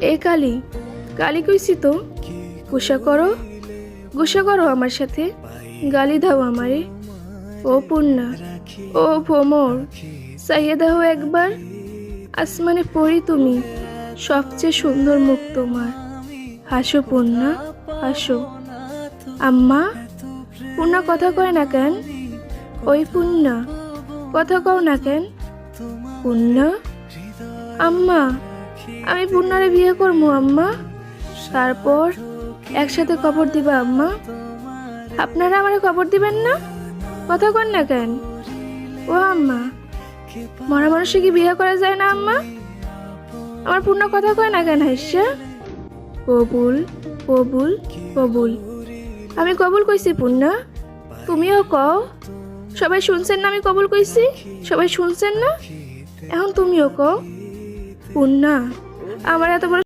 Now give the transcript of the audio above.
এ কালি কালি কইছি তো, গুসা করো গুসা করো আমার সাথে, গালি দাও আমারে। ও পূর্ণা, ও ভোমর চাইয়ে দাও একবার, আসমানে পড়ি তুমি, সবচেয়ে সুন্দর মুখ তোমার। হাসো পূর্ণা, হাসো। আম্মা, পূর্ণা কথা কয় না কেন? ওই পূর্ণা, কথা কও না কেন? পূর্ণা, আম্মা আমি পূর্ণারে বিয়ে করব, আম্মা। তারপর একসাথে কবর দিবা, আম্মা। আপনারা আমারে কবর দিবেন না? কথা কন না কেন? ও আম্মা, মরা মানুষে কি বিয়ে করা যায় না, আম্মা? আমার পূর্ণ কথা কয় না কেন, হাইসা? কবুল কবুল কবুল। আমি কবুল কইছি, পূর্ণা। তুমিও কও। সবাই শুনছেন না আমি কবুল কইছি? সবাই শুনছেন না? এখন তুমিও কও। পূর্ণা আমার এত বড়